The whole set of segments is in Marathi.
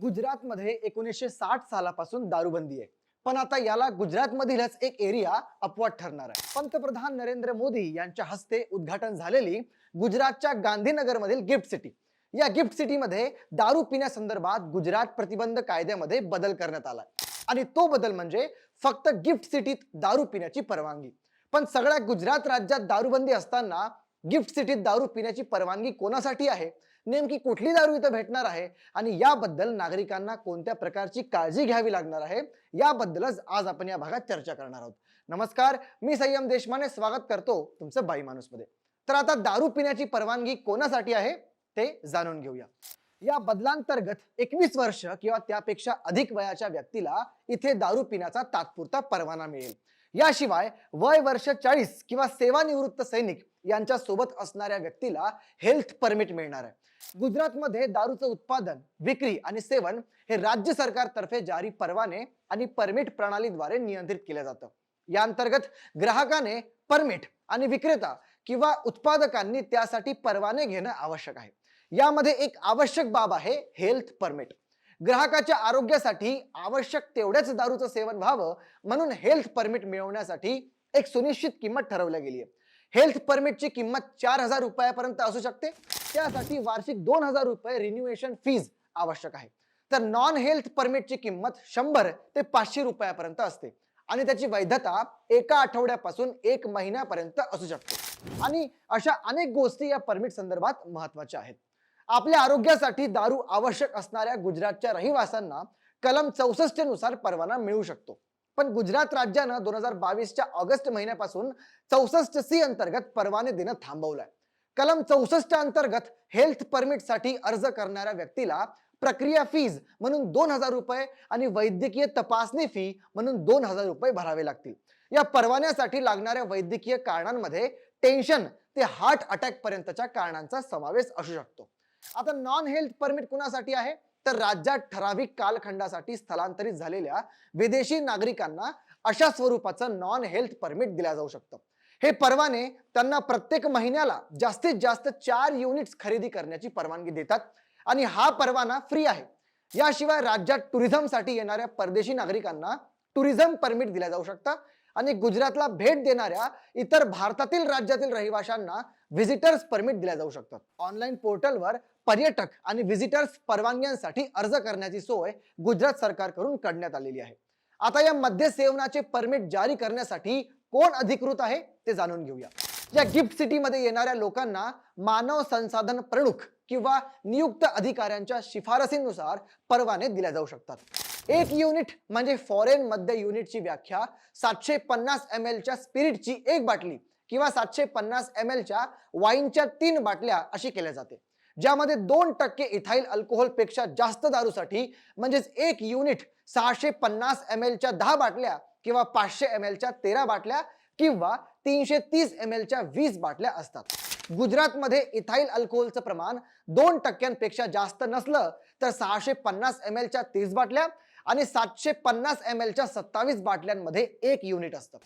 गुजरातमध्ये एकोणीसशे साठ सालापासून दारूबंदी आहे. पण आता याला गुजरातमधीलच एक एरिया अपवाद ठरणार आहे. पंतप्रधान नरेंद्र मोदी यांच्या हस्ते उद्घाटन झालेली गुजरातच्या गांधीनगरमधील गिफ्ट सिटी. या गिफ्ट सिटीमध्ये दारू पिण्यासंदर्भात गुजरात प्रतिबंध कायद्यामध्ये बदल करण्यात आला आणि तो बदल म्हणजे फक्त गिफ्ट सिटीत दारू पिण्याची परवानगी. पण सगळ्या गुजरात राज्यात दारूबंदी असताना गिफ्ट सिटीत दारू पिण्याची परवानगी कोणासाठी आहे? नेमकी कुठली दारू इथं भेटणार आहे? आणि याबद्दल नागरिकांना कोणत्या प्रकारची काळजी घ्यावी लागणार आहे? याबद्दलच आज आपण या भागात चर्चा करणार आहोत. नमस्कार मी संयम देशमाने स्वागत करतो तुमचं बाई माणूसमध्ये तर आता दारू पिण्याची परवानगी कोणासाठी आहे? ते जाणून घेऊया. या बदलांतर्गत एकवीस वर्ष किंवा त्यापेक्षा अधिक वयाच्या व्यक्तीला इथे दारू पिण्याचा तात्पुरता परवाना मिळेल. याशिवाय वय वर्ष चाळीस किंवा सेवानिवृत्त सैनिक यांच्या सोबत असणाऱ्या व्यक्तीला हेल्थ परमिट मिळणार आहे. गुजरातमध्ये दारूचं उत्पादन विक्री आणि सेवन हे राज्य सरकारतर्फे जारी परवाने आणि परमिट प्रणालीद्वारे नियंत्रित केलं जातं. या अंतर्गत ग्राहकाने परमिट आणि विक्रेता किंवा उत्पादकांनी त्यासाठी परवाने घेणं आवश्यक आहे. यामध्ये एक आवश्यक बाब आहे हेल्थ परमिट ग्राहकाच्या आरोग्यासाठी आवश्यक तेवढ्याच दारूचं सेवन व्हावं म्हणून हेल्थ परमिट मिळवण्यासाठी एक सुनिश्चित किंमत ठरवली गेली आहे. हेल्थ परमिटची किंमत चार हजार रुपयापर्यंत असू शकते. त्यासाठी वार्षिक दोन हजार रुपये रिन्युएशन फीज आवश्यक आहे. तर नॉन हेल्थ परमिटची किंमत शंभर ते पाचशे रुपयापर्यंत असते. आणि त्याची वैधता एका आठवड्यापासून एक महिन्यापर्यंत असू शकते. आणि अशा अनेक गोष्टी या परमिट संदर्भात महत्त्वाच्या आहेत. आपल्या आरोग्यासाठी दारू आवश्यक असणाऱ्या गुजरातच्या रहिवाशांना कलम चौसष्टनुसार परवाना मिळू शकतो. पण गुजरात राज्यानं दोन हजार बावीसच्या ऑगस्ट महिन्यापासून चौसष्ट सी अंतर्गत परवाने देणं थांबवलंय. कलम चौसष्ट अंतर्गत हेल्थ परमिटसाठी अर्ज करणाऱ्या व्यक्तीला प्रक्रिया फीज म्हणून दोन हजार रुपये आणि वैद्यकीय तपासणी फी म्हणून दोन हजार रुपये भरावे लागतील. या परवान्यासाठी लागणाऱ्या वैद्यकीय कारणांमध्ये टेन्शन ते हार्ट अटॅक पर्यंतच्या कारणांचा समावेश असू शकतो. आता नॉन हेल्थ परमिट कुणासाठी आहे? तर राज्यात ठराविक कालखंडासाठी स्थलांतरित झालेल्या विदेशी नागरिकांना अशा स्वरूपाचं नॉन हेल्थ परमिट दिल्या जाऊ शकतं. हे परवाने त्यांना प्रत्येक महिन्याला जास्तीत जास्त चार युनिट्स खरेदी करण्याची परवानगी देतात आणि हा परवाना फ्री आहे. याशिवाय राज्यात टुरिझमसाठी येणाऱ्या परदेशी नागरिकांना टुरिझम परमिट दिल्या जाऊ शकतं. आणि गुजरातला भेट देणाऱ्या इतर भारतातील राज्यातील रहिवाशांना व्हिजिटर्स परमिट दिल्या जाऊ शकतात. ऑनलाईन पोर्टलवर पर्यटक आणि व्हिजिटर्स परवानग्यांसाठी अर्ज करण्याची सोय गुजरात सरकारकडून करण्यात आलेली आहे. आता या मद्य सेवनाचे परमिट जारी करण्यासाठी कोण अधिकृत आहे ते जाणून घेऊया. या गिफ्ट सिटीमध्ये येणाऱ्या लोकांना मानव संसाधन प्रमुख किंवा नियुक्त अधिकाऱ्यांच्या शिफारसींनुसार परवाने दिल्या जाऊ शकतात. एक युनिट म्हणजे फॉरेन मध्य युनिटची व्याख्या सातशे पन्नास एम एलच्या स्पिरिटची एक बाटली किंवा सातशे पन्नास एम एलच्या वाईनच्या तीन बाटल्या अशी केल्या जाते. ज्यामध्ये दोन टक्के इथाईल अल्कोहोलपेक्षा जास्त दारूसाठी म्हणजेच एक युनिट सहाशे पन्नास एम एलच्या दहा बाटल्या किंवा पाचशे एम एलच्या तेरा बाटल्या किंवा तीनशे तीस एम एलच्या वीस बाटल्या असतात. गुजरातमध्ये इथाईल अल्कोहोलचं प्रमाण दोन टक्क्यांपेक्षा जास्त नसलं तर सहाशे पन्नास एम एलच्या तीस बाटल्या आणि सातशे पन्नास एम एलच्या सत्तावीस बाटल्यांमध्ये एक युनिट असतं.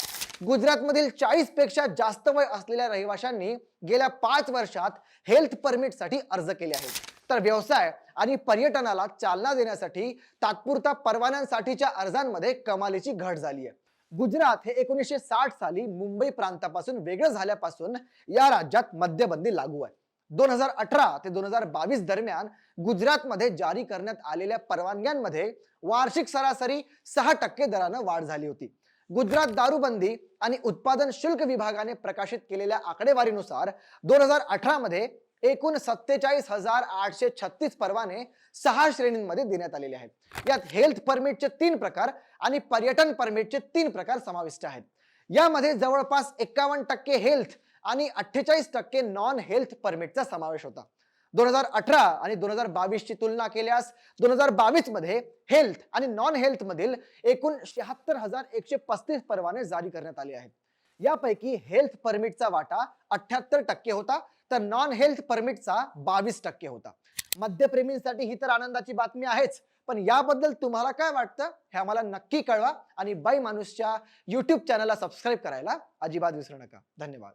गुजरातमधील चाळीसपेक्षा जास्त वय असलेल्या रहिवाशांनी गेल्या पाच वर्षात हेल्थ परमिटसाठी अर्ज केले आहेत. तर व्यवसाय आणि पर्यटनाला चालना देण्यासाठी तात्पुरता परवान्यांसाठीच्या अर्जांमध्ये कमालीची घट झाली आहे गुजरात हे एकोणीसशे साठ साली मुंबई प्रांतापासून वेगळं झाल्यापासून या राज्यात मद्यबंदी लागू आहे. दोन हजार अठरा ते दोन हजार बावीस दरम्यान गुजरातमध्ये जारी करण्यात आलेल्या परवानग्यांमध्ये वार्षिक सरासरी सहा टक्के दरानं वाढ झाली होती. गुजरात दारूबंदी आणि उत्पादन शुल्क विभागाने प्रकाशित केलेल्या आकडेवारीनुसार दोन हजार अठरा मध्ये एकूण सत्तेचाळीस हजार आठशे छत्तीस परवाने सहा श्रेणींमध्ये देण्यात आलेले आहेत. यात हेल्थ परमिटचे तीन प्रकार आणि पर्यटन परमिटचे तीन प्रकार समाविष्ट आहेत. यामध्ये जवळपास एक्कावन्न टक्के हेल्थ आणि अठ्ठेचाळीस टक्के नॉन हेल्थ परमिटचा समावेश होता. दोन हजार अठरा आणि दोन हजार बावीसची तुलना केल्यास दोन हजार बावीसमध्ये हेल्थ आणि नॉन हेल्थ मधील एकूण शहात्तर हजार एकशे पस्तीस परवाने जारी करण्यात आले आहेत. यापैकी हेल्थ परमिटचा वाटा अठ्याहत्तर टक्के होता तर नॉन हेल्थ परमिटचा बावीस टक्के होता. मद्यप्रेमींसाठी ही तर आनंदाची बातमी आहेच पण याबद्दल तुम्हाला काय वाटतं हे आम्हाला नक्की कळवा आणि बाई माणूसच्या युट्यूब चॅनलला सबस्क्राईब करायला अजिबात विसरू नका. धन्यवाद.